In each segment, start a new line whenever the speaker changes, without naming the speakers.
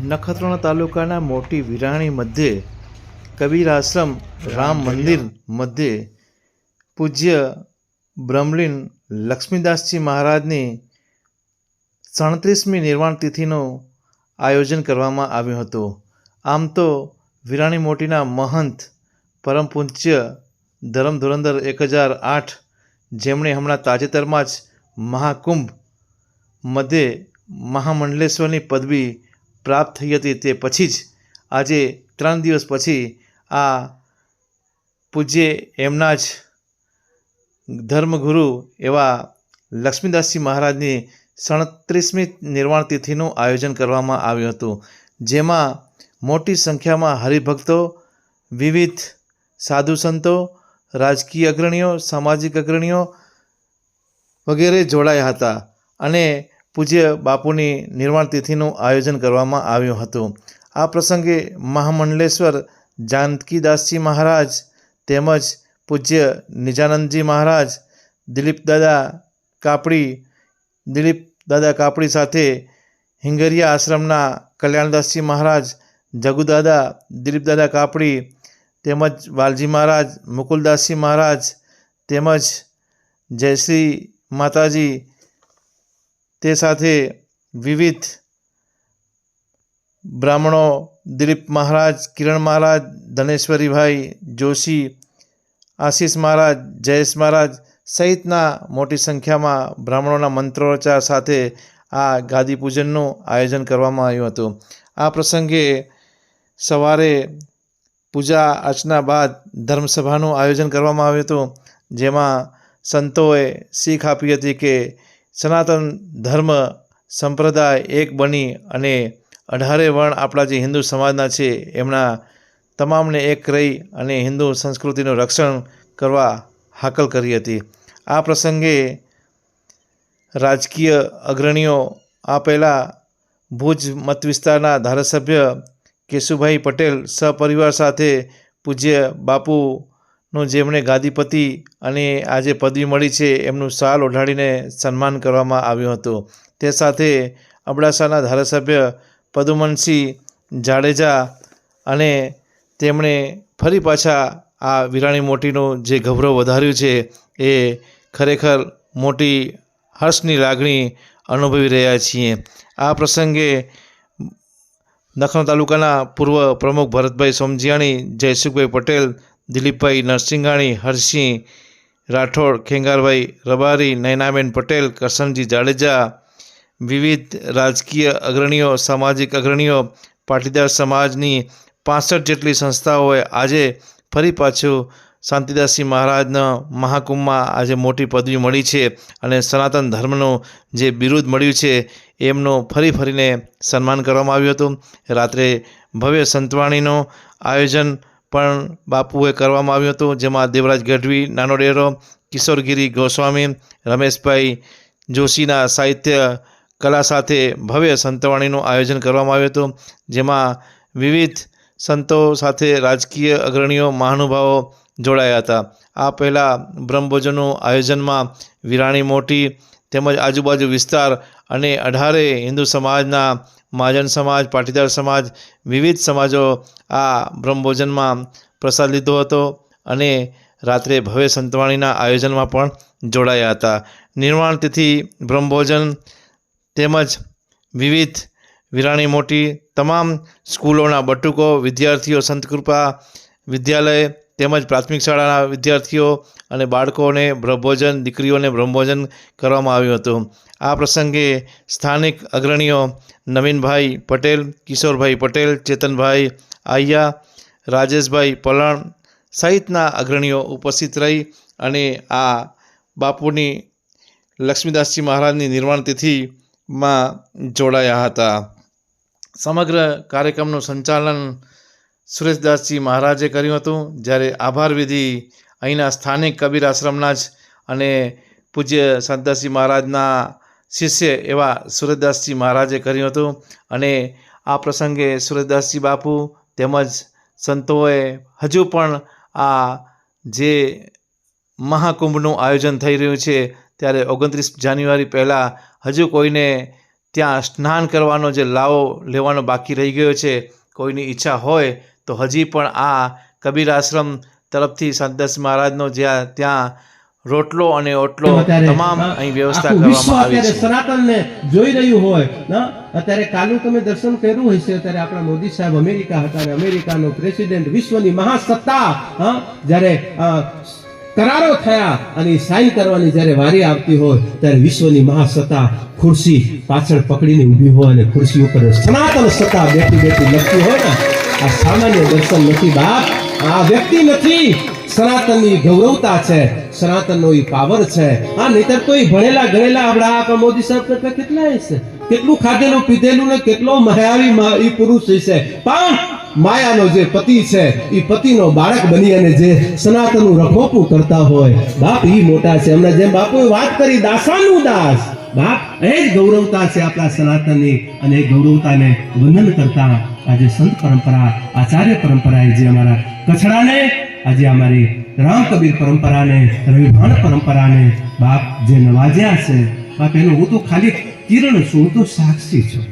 નખત્રાણા તાલુકાના મોટી વિરાણી મધ્યે કબીર આશ્રમ રામ મંદિર મધ્યે પૂજ્ય બ્રહ્મલીન લક્ષ્મીદાસજી મહારાજની સાડત્રીસમી નિર્વાણ તિથિનું આયોજન કરવામાં આવ્યું હતું. આમ તો વિરાણી મોટીના મહંત પરમ પૂજ્ય ધરમ ધુરંધર એક હજાર આઠ જેમણે હમણાં તાજેતરમાં જ મહાકુંભ મધ્યે મહામંડલેશ્વરની પદવી પ્રાપ્ત થઈ હતી તે પછી જ આજે ત્રણ દિવસ પછી આ પૂજ્ય એમના જ ધર્મગુરુ એવા લક્ષ્મીદાસજી મહારાજની સડત્રીસમી નિર્વાણ તિથિનું આયોજન કરવામાં આવ્યું હતું, જેમાં મોટી સંખ્યામાં હરિભક્તો, વિવિધ સાધુ સંતો, રાજકીય અગ્રણીઓ, સામાજિક અગ્રણીઓ વગેરે જોડાયા હતા અને પૂજ્ય બાપુની નિર્વાણ તિથિનું આયોજન કરવામાં આવ્યું હતું. આ પ્રસંગે મહામંડલેશ્વર જાનકીદાસજી મહારાજ તેમજ પૂજ્ય નિજાનંદજી મહારાજ, દિલીપ દાદા કાપડી, દિલીપ દાદા કાપડી સાથે હિંગરિયા આશ્રમના કલ્યાણદાસજી મહારાજ જગુદાદા દિલીપદાદા કાપડી તેમજ વાલજી મહારાજ, મુકુલદાસજી મહારાજ તેમજ જયશ્રી માતાજી તે સાથે વિવિધ બ્રાહ્મણો, દિલીપ મહારાજ, કિરણ મહારાજ, ધનેશ્વરીભાઈ જોશી, આશીષ મહારાજ, જયેશ મહારાજ સહિતના મોટી સંખ્યામાં બ્રાહ્મણોના મંત્રોચ્ચાર સાથે આ ગાદી પૂજનનું આયોજન કરવામાં આવ્યું હતું. આ પ્રસંગે સવારે પૂજા અર્ચના બાદ ધર્મસભાનું આયોજન કરવામાં આવ્યું હતું, જેમાં સંતોએ શીખ આપી હતી કે સનાતન ધર્મ સંપ્રદાય એક બની અને અઢારે વર્ણ આપણા જે હિન્દુ સમાજના છે, એમના તમામને એક રહી અને હિન્દુ સંસ્કૃતિનું રક્ષણ કરવા હાકલ કરી હતી. આ પ્રસંગે રાજકીય અગ્રણીઓ આ પહેલાં ભુજ મત વિસ્તારના ધારાસભ્ય કેશુભાઈ પટેલ સપરિવાર સાથે પૂજ્ય બાપુનું જેમણે ગાદીપતિ અને આજે પદવી મળી છે, એમનું શાલ ઓઢાડીને સન્માન કરવામાં આવ્યું હતું. તે સાથે અબડાસાના ધારાસભ્ય પદુમનસિંહ જાડેજા અને તેમણે ફરી પાછા આ વિરાણી મોટીનું જે ગૌરવ વધાર્યું છે, એ ખરેખર મોટી હર્ષની લાગણી અનુભવી રહ્યા છીએ. આ પ્રસંગે દખણ તાલુકાના પૂર્વ પ્રમુખ ભરતભાઈ સોમજીયાણી, જયસુખભાઈ પટેલ દિલીપભાઈ નરસિંહાણી, હરસિંહ રાઠોડ, ખેંગારભાઈ રબારી, નયનાબેન પટેલ કરશનજી જાડેજા, વિવિધ રાજકીય અગ્રણીઓ, સામાજિક અગ્રણીઓ, પાટીદાર સમાજની પાસઠ જેટલી સંસ્થાઓએ આજે ફરી પાછું શાંતિદાસજી મહારાજના મહાકુંભમાં આજે મોટી પદવી મળી છે અને સનાતન ધર્મનું જે બિરુદ મળ્યું છે, એમનું ફરી ફરીને સન્માન કરવામાં આવ્યું હતું. રાત્રે ભવ્ય સંતવાણીનું આયોજન પણ બાપુએ કરવામાં આવ્યું હતું, જેમાં દેવરાજ ગઢવી નાનો ડેરો કિશોરગીરી ગોસ્વામી, રમેશભાઈ જોશીના સાહિત્ય કલા સાથે ભવ્ય સંતવાણીનું આયોજન કરવામાં આવ્યું હતું, જેમાં વિવિધ સંતો સાથે રાજકીય અગ્રણીઓ, મહાનુભાવો જોડાયા હતા. આ પહેલાં બ્રહ્મભોજનનું આયોજનમાં વિરાણી મોટી તેમજ આજુબાજુ વિસ્તાર અને અઢારે હિન્દુ સમાજના મહાજન સમાજ, પાટીદાર સમાજ, વિવિધ સમાજો આ બ્રહ્મભોજનમાં પ્રસાદ લીધો હતો અને રાત્રે ભવ્ય સંતવાણીના આયોજનમાં પણ જોડાયા હતા. નિર્માણ તિથિ, બ્રહ્મભોજન તેમજ વિવિધ વિરાણી મોટી, તમામ સ્કૂલોના બટુકો, વિદ્યાર્થીઓ સંતકૃપા વિદ્યાલય તેમજ પ્રાથમિક શાળાના વિદ્યાર્થીઓ અને બાળકોને બ્રહ્મભોજન દીકરીઓને બ્રહ્મભોજન કરવામાં આવ્યું હતું. આ પ્રસંગે સ્થાનિક અગ્રણીઓ નવીનભાઈ પટેલ, કિશોરભાઈ પટેલ, ચેતનભાઈ આહિયા, રાજેશભાઈ પલણ સહિતના અગ્રણીઓ ઉપસ્થિત રહી અને આ બાપુની લક્ષ્મીદાસજી મહારાજની નિર્વાણ તિથિમાં જોડાયા હતા. સમગ્ર કાર્યક્રમનું સંચાલન સુરેશદાસજી મહારાજે કર્યું હતું. જ્યારે આભાર વિધિ અહીંના સ્થાનિક કબીર આશ્રમના જ અને પૂજ્ય સંતદાસજી મહારાજના શિષ્ય એવા સુરેશદાસજી મહારાજે કર્યું હતું. અને આ પ્રસંગે સુરેશદાસજી બાપુ તેમજ સંતોએ હજુ પણ આ જે મહાકુંભનું આયોજન થઈ રહ્યું છે ત્યારે ઓગણત્રીસ જાન્યુઆરી પહેલાં હજુ કોઈને ત્યાં સ્નાન કરવાનો જે લાવો લેવાનો બાકી રહી ગયો છે, કોઈની ઈચ્છા હોય તો હજી પણ આ કબીર આશ્રમ તરફથી સંતસ મહારાજનો જ્યાં ત્યાં રોટલો અને ઓટલો તમામ અહીં વ્યવસ્થા કરવામાં આવી છે.
સનાતનને જોઈ રહ્યું હોય અત્યારે કાલનું તમે દર્શન કર્યું હશે અત્યારે આપણા મોદી સાહેબ અમેરિકા હતા અને અમેરિકાનો પ્રેસિડેન્ટ વિશ્વની મહાસત્તા હા? જ્યારે કરારો થયા અને સાઈન કરવાની જ્યારે વારી આવતી હોય ત્યારે વિશ્વની મહાસત્તા ખુરશી પાછળ પકડીને ઊભી હોય અને ખુરશી ઉપર સનાતન સત્તા બેઠી બેઠી લખતી હોય ને આ સામાન્ય દર્શન નથી બાપ. આ વ્યક્તિ નથી. સનાતનની ગૌરવતા છે. સનાતનનો ઈ પાવર છે. આ નહીતર તો ઈ ભણેલા ગણેલા આપણા આ મોદી સાહેબ કરતા કેટલા હશે? કેટલું ખાધેલું પીધેલું ને કેટલો માયાવી ઈ પુરુષ હશે. પણ માયાનો જે પતિ છે, ઈ પતિનો બાળક બની અને જે સનાતનનું રખોપું કરતા હોય, બાપ ઈ મોટા છે. એમના જેમ બાપુએ વાત કરી, દાસાનું દાસ. બાપ એ જ ગૌરવતા છે આપણા સનાતનની અને એ ગૌરવતાને વંદન કરતા આજે સંત પરંપરા આચાર્ય પરંપરાએ જે અમારા કચડાને આજે અમારી રામ કબીર પરંપરાને રવિભાણ પરંપરાને બાપ જે નવાજ્યા છે બાપ એનું હું તો ખાલી કિરણ છું હું તો સાક્ષી છું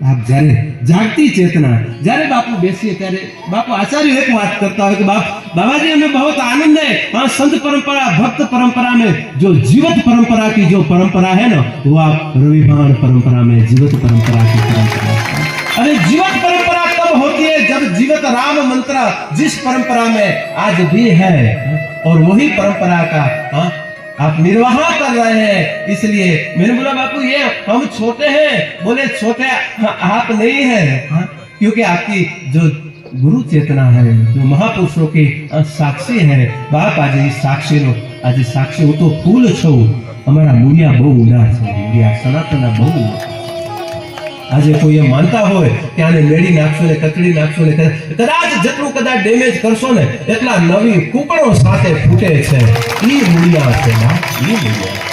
બાપ જ્યારે જાગતી ચેતના જ્યારે બાપુ બેસીએ ત્યારે બાપુ આચાર્ય એક વાત કરતા હોય કે બાપ बाबा जी हमें बहुत आनंद है हाँ संत परंपरा भक्त परंपरा में जो जीवित परंपरा की जो परंपरा है ना वो आप रविवान परंपरा में जीवित परंपरा की परंपरा है। अरे जीवित जीवित राम मंत्र जिस परंपरा में आज भी है और वही परंपरा का हाँ, आप निर्वाह कर रहे हैं इसलिए मैंने बोला बापू ये हम छोटे हैं बोले छोटे आप नहीं है हाँ, क्योंकि आपकी जो गुरु चेतना है जो महापुरुषों की अ, साक्षी है બાપ આજે એ સાક્ષીનો આજે સાક્ષી હું તો ફૂલ છું અમારા મૂળિયા બહુ ઊંડા છે મૂળિયા સનાતનના બહુ ઊંડા છે. આજે કોઈ એમ માનતા હોય કે આને મેળી નાખશો ને કચડી નાખશો ને કદાચ- જેટલું કદાચ ડેમેજ કરશો ને એટલા નવી કુકડો સાથે ફૂટે છે. એ મૂળિયા છે એ મૂળિયા.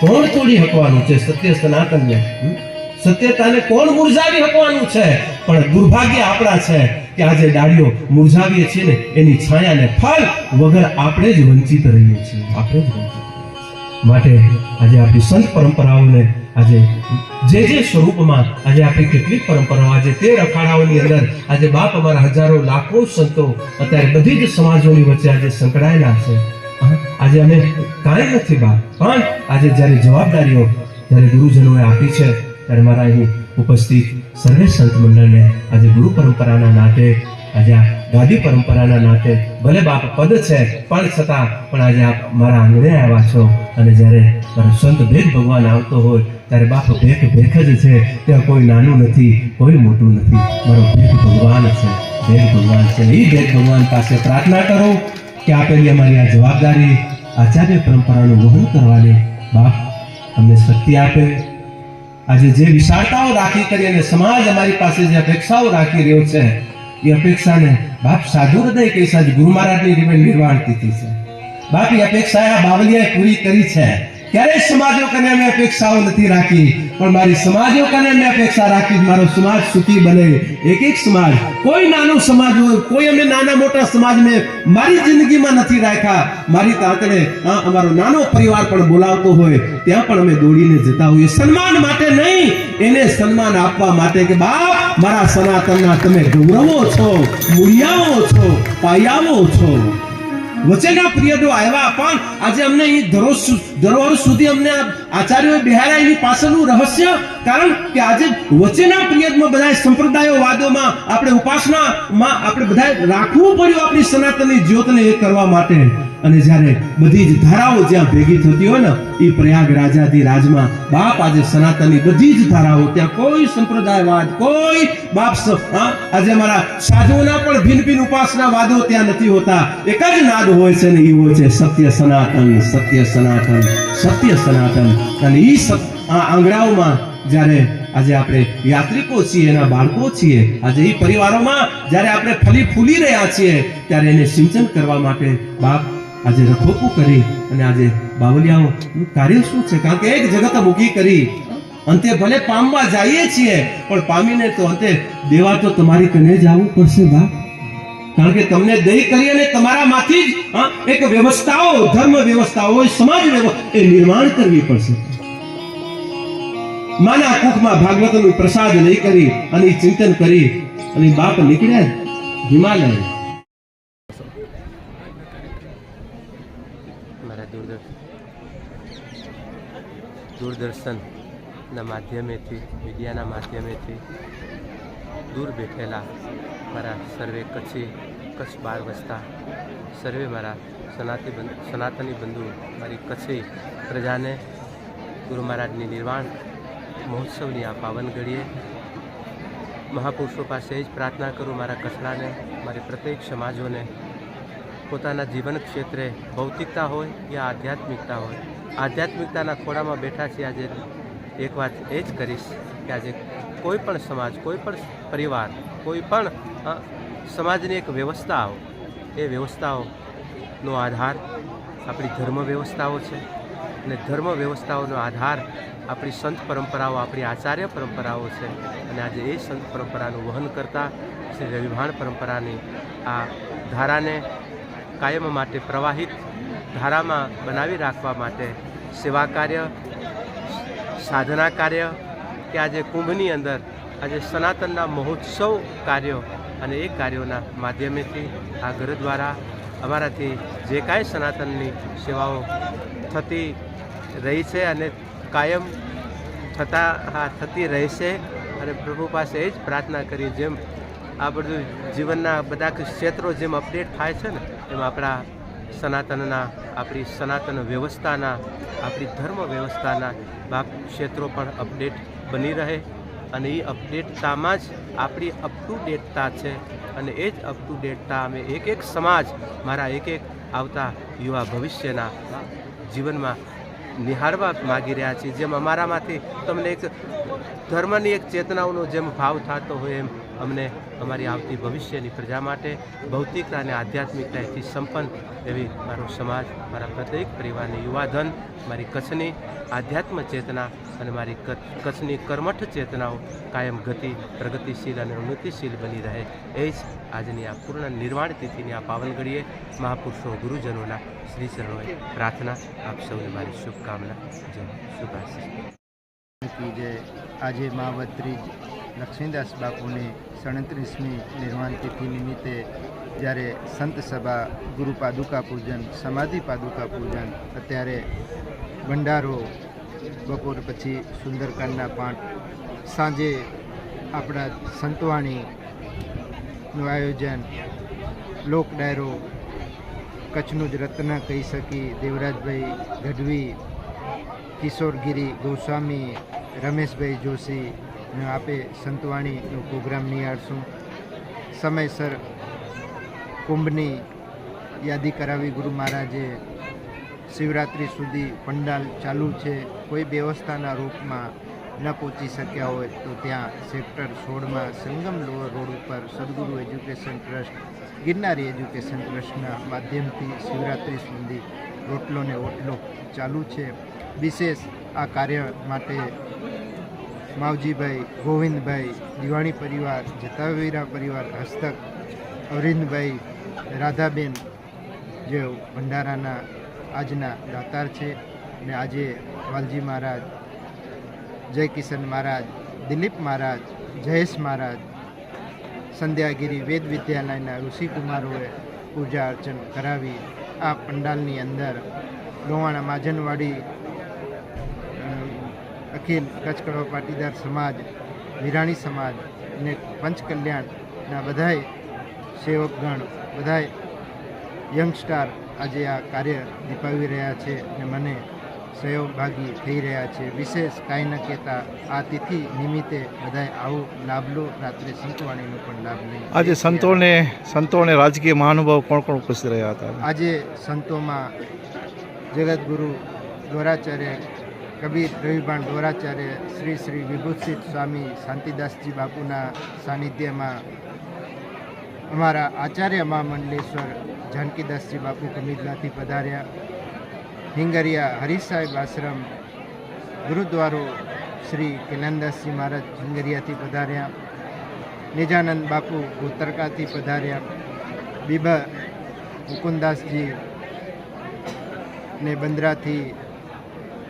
કોણ તોડી હકવાનું છે? સત્ય સનાતનને સત્યતાને કોણ મુરઝાવી હકવાનું છે? પણ દુર્ભાગ્ય આપણા છે કે આજે ડાળીઓ મુરઝાવીએ છીએ ને એની છાયાને ફળ વગર આપણે જ વંચિત રહીએ છીએ. આપણે જ વંચિત માટે આજે આપણી સંત પરંપરાઓને આજે જે જે સ્વરૂપમાં આજે આપણી કેટલીક પરંપરાઓ, આજે તે અખાડાઓની અંદર આજે બાપ અમારા હજારો, લાખો સંતો અત્યારે બધી જ સમાજોની વચ્ચે આજે સંકળાયેલા છે. આજે અમે કાંઈ નથી બાપ, પણ આજે જ્યારે જવાબદારીઓ જ્યારે ગુરુજનોએ આપી છે, ત્યારે મારા અહીં ઉપસ્થિત સર્વે સંત મંડળને આજે ગુરુ પરંપરાના નાતે, આજે આ ગાદી પરંપરાના નાતે ભલે બાપ પદ છે, પણ છતાં પણ આજે આપ મારા આંગણે આવ્યા છો. અને જ્યારે મારો સંત ભેદ ભગવાન આવતો હોય ત્યારે બાપ ભેખ ભેખ જ છે. ત્યાં કોઈ નાનું નથી, કોઈ મોટું નથી. મારો ભેખ ભગવાન છે ભેખ ભગવાન છે. એ ભેખ ભગવાન પાસે પ્રાર્થના કરો કે આપેલી અમારી આ જવાબદારી, આચાર્ય પરંપરાનું વહન કરવાની. બાપ, અમને શક્તિ આપે. આજે જે વિશાળતાઓ રાખી કરી અને સમાજ અમારી પાસે જે અપેક્ષાઓ રાખી રહ્યો છે, એ અપેક્ષાને બાપ સાધુ હૃદય કહી સાજ ગુરુ મહારાજની નિર્વાણ તિથિ છે. બાપ, એ અપેક્ષા આ બાવલિયાએ પૂરી કરી છે. ક્યારેય સમાજો કને મેં અપેક્ષાઓ નથી રાખી. પણ મારી સમાજો કને મેં અપેક્ષા રાખી મારો સમાજ સુખી બને. એક એક સમાજ, કોઈ નાનો સમાજ હોય, કોઈ અમે નાના મોટા સમાજ મેં મારી જિંદગીમાં નથી રાખ્યા. મારી તાતડે આ અમારો નાનો પરિવાર પણ બોલાવતો હોય, ત્યાં પણ અમે દોડીને જતા હોઈએ. સન્માન માટે નહીં, એને સન્માન આપવા માટે કે, બાપ, મારા સનાતનના તમે ગૌરવો છો, મૂળિયાઓ છો, પાયાઓ છો. વચ્ચેના પિરિયડો આવ્યા પણ આજે અમને અહીં ધરો ધરોહર સુધી અમને આ બિહારા એની પાછળનું રહસ્ય કારણ કે આજે વચ્ચેના પિરિયડમાં બધા સંપ્રદાયો વાદોમાં આપણે ઉપાસનામાં આપણે બધા રાખવું પડ્યું આપણી સનાતનની જ્યોતને એ કરવા માટે. અને જ્યારે બધી જ ધારાઓ જ્યાં ભેગી થતી હોય ને, એ પ્રયાગ રાજાથી રાજમાં બાપ આજે સનાતનની બધી જ ધારાઓ, ત્યાં કોઈ સંપ્રદાયવાદ, કોઈ બાપ આજે અમારા સાધુઓના પણ ભિન્ન ભિન્ન ઉપાસના વાદો ત્યાં નથી હોતા. એક જ નાદ હોય છે ને એ હોય છે સત્ય સનાતન સત્ય સનાતન સત્ય સનાતન. અને એ આંગણાઓમાં જ્યારે આજે આપણે યાત્રિકો છીએ, એના બાળકો છીએ, આજે એ પરિવારોમાં જ્યારે આપણે ફલી ફૂલી રહ્યા છીએ, ત્યારે એને સિંચન કરવા માટે બાપ આજે રખોપું કરી અને આજે બાવલિયાઓનું કાર્ય શું છે? કારણ કે એક જગત મૂકી કરી. અંતે ભલે પામવા જઈએ છીએ, પણ પામીને તો અંતે દેવા તો તમારી કને જ આવવું પડશે બાપ. કારણ કે તમને દઈ કરી અને તમારામાંથી જ એક વ્યવસ્થાઓ, ધર્મ વ્યવસ્થાઓ સમાજ એ નિર્માણ કરવી પડશે. માના કુખમાં ભાગવતનું પ્રસાદ લઈ કરી અને ચિંતન કરી અને બાપ નીકળ્યા હિમાલય.
મારા દૂરદર્શન દૂરદર્શનના માધ્યમેથી, મીડિયાના માધ્યમેથી દૂર બેઠેલા મારા સર્વે કચ્છી કચ્છ બાર વસતા સર્વે મારા સનાતી સનાતની બંધુ મારી કચ્છી પ્રજાને ગુરુ મહારાજની નિર્વાણ મહોત્સવની આ પાવન ઘડીએ મહાપુરુષો પાસે જ પ્રાર્થના કરું મારા કચડાને મારી પ્રત્યેક સમાજોને. પોતાના જીવન ક્ષેત્રે ભૌતિકતા હોય યા આધ્યાત્મિકતા હોય. આધ્યાત્મિકતાના ખોળામાં બેઠા છીએ આજે એક વાત એ જ કરીશ કે આજે કોઈ પણ સમાજ, કોઈ પણ પરિવાર, કોઈ પણ સમાજની એક વ્યવસ્થાઓ, એ વ્યવસ્થાઓનો આધાર આપણી ધર્મ વ્યવસ્થાઓ છે અને ધર્મ વ્યવસ્થાઓનો આધાર આપણી સંત પરંપરાઓ, આપણી આચાર્ય પરંપરાઓ છે અને આજે એ સંત પરંપરાનું વહન કરતા શ્રી રવિભાણ પરંપરાની આ ધારાને કાયમ માટે પ્રવાહિત ધારામાં બનાવી રાખવા માટે સેવા કાર્ય, સાધના કાર્ય કે આજે કુંભની અંદર આજે સનાતનના મહોત્સવ કાર્યો અને એ કાર્યોના માધ્યમેથી આ ઘર દ્વારા અમારાથી જે કાંઈ સનાતનની સેવાઓ થતી રહી છે અને કાયમ થતા, હા, થતી રહેશે અને પ્રભુ પાસે એ જ પ્રાર્થના કરી જેમ આ બધું જીવનના બધા ક્ષેત્રો જેમ અપડેટ થાય છે ને, એમ આપણા સનાતનના, આપણી સનાતન વ્યવસ્થાના, આપણી ધર્મ વ્યવસ્થાના બાપ ક્ષેત્રો પણ અપડેટ બની રહે. અને એ અપડેટતામાં જ આપણી અપ ટુ ડેટતા છે. અને એ જ અપ ટુ ડેટતા અમે એક એક સમાજ મારા એક એક આવતા યુવા ભવિષ્યના જીવનમાં નિહાળવા માગી રહ્યા છીએ. જેમ અમારામાંથી તમને એક ધર્મની એક ચેતનાઓનો જેમ ભાવ થતો હોય એમ અમને અમારી આવતી ભવિષ્યની પ્રજા માટે ભૌતિકતા અને આધ્યાત્મિકતાથી સંપન્ન એવી મારો સમાજ, મારા પ્રત્યેક પરિવારની યુવાધન, મારી કચ્છની આધ્યાત્મ ચેતના અને મારી કચ્છની કર્મઠ ચેતનાઓ કાયમ ગતિ, પ્રગતિશીલ અને ઉન્નતિશીલ બની રહે. એ જ આજની આ પૂર્ણ નિર્વાણ તિથિની આ પાવન ઘડીએ મહાપુરુષો ગુરુજનોના શ્રી ચરણોએ પ્રાર્થના આપ સૌને મારી શુભકામના, જય શુભાશીષ
આજે મહાવત્રી લક્ષ્મીદાસ બાપુની સડત્રીસમી નિર્વાણ તિથિ નિમિત્તે જ્યારે સંત સભા, ગુરુ પાદુકા પૂજન, સમાધિ પાદુકા પૂજન, અત્યારે ભંડારો, બપોર પછી સુંદરકાંડના પાઠ, સાંજે આપણા સંતવાણીનું આયોજન, લોક ડાયરો, કચ્છનું જ રત્ન કહી શકી, દેવરાજભાઈ ગઢવી, કિશોરગીરી ગોસ્વામી, રમેશભાઈ જોશી આપે સંતવાણીનો પ્રોગ્રામ નિહાળશું. સમયસર કુંભની યાદી કરાવી ગુરુ મહારાજે. શિવરાત્રિ સુધી પંડાલ ચાલુ છે. કોઈ વ્યવસ્થાના રૂપમાં ન પહોંચી શક્યા હોય તો ત્યાં સેક્ટર સોળમાં સંગમ લોઅર રોડ ઉપર સદગુરુ એજ્યુકેશન ટ્રસ્ટ, ગિરનારી એજ્યુકેશન ટ્રસ્ટના માધ્યમથી શિવરાત્રિ સુધી રોટલો ને ઓટલો ચાલુ છે. વિશેષ આ કાર્ય માટે માવજીભાઈ, ગોવિંદભાઈ દિવાણી પરિવાર, જતાવીરા પરિવાર, હસ્તક અરવિંદભાઈ રાધાબેન, જે ભંડારાના આજના દાતાર છે ને આજે વાલજી મહારાજ જય કિશન મહારાજ, દિલીપ મહારાજ, જયેશ મહારાજ, સંધ્યાગીરી વેદ વિદ્યાલયના ઋષિકુમારોએ પૂજા અર્ચન કરાવી આ પંડાલની અંદર ગોવાણા માજનવાડી અખિલ કચ્છ કડવા પાટીદાર સમાજ વિરાણી સમાજ અને પંચકલ્યાણના બધાય સેવકગણ બધાય યંગસ્ટાર આજે આ કાર્ય દીપાવી રહ્યા છે અને મને સહયોગભાગી થઈ રહ્યા છે. વિશેષ કાંઈ ન કહેતા આ તિથિ નિમિત્તે બધાય આવું લાભ લો રાત્રે સંતવાણીનો પણ લાભ લઈ
આજે સંતોને સંતોને રાજકીય મહાનુભાવ કોણ કોણ ઉપસ્થિત રહ્યા હતા?
આજે સંતોમાં જગતગુરુ દોરાચાર્ય કબીર રવિભાણ દોરાચાર્ય શ્રી શ્રી વિભૂષિત સ્વામી શાંતિદાસજી બાપુના સાનિધ્યમાં અમારા આચાર્ય મહામંડલેશ્વર જાનકીદાસજી બાપુ કમિદલાથી પધાર્યા. હિંગરિયા હરિસાહેબ આશ્રમ ગુરુદ્વારો શ્રી કલ્યાણદાસજી મહારાજ હિંગરિયાથી પધાર્યા. નિજાનંદ બાપુ ભૂતરકાથી પધાર્યા. બીબા મુકુંદાસજી ને બંદરાથી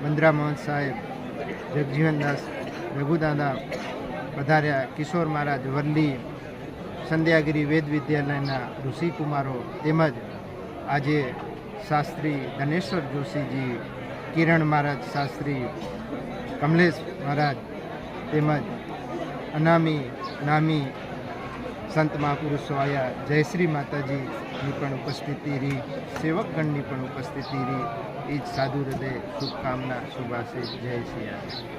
બંદરા મોહન સાહેબ, જગજીવનદાસ, રઘુદાદા, પધાર્યા કિશોર મહારાજ, વરલી, સંધ્યાગીરી વેદ વિદ્યાલયના ઋષિકુમારો તેમજ આજે શાસ્ત્રી ધનેશ્વર જોશીજી, કિરણ મહારાજ શાસ્ત્રી, કમલેશ મહારાજ તેમજ અનામી નામી સંત મહાપુરુષો આવ્યા જયશ્રી માતાજીની પણ ઉપસ્થિતિ રહી, સેવકગણની પણ ઉપસ્થિતિ રહી. એ જ સાધુ હૃદય શુભકામના શુભાશીષ જય શ્રી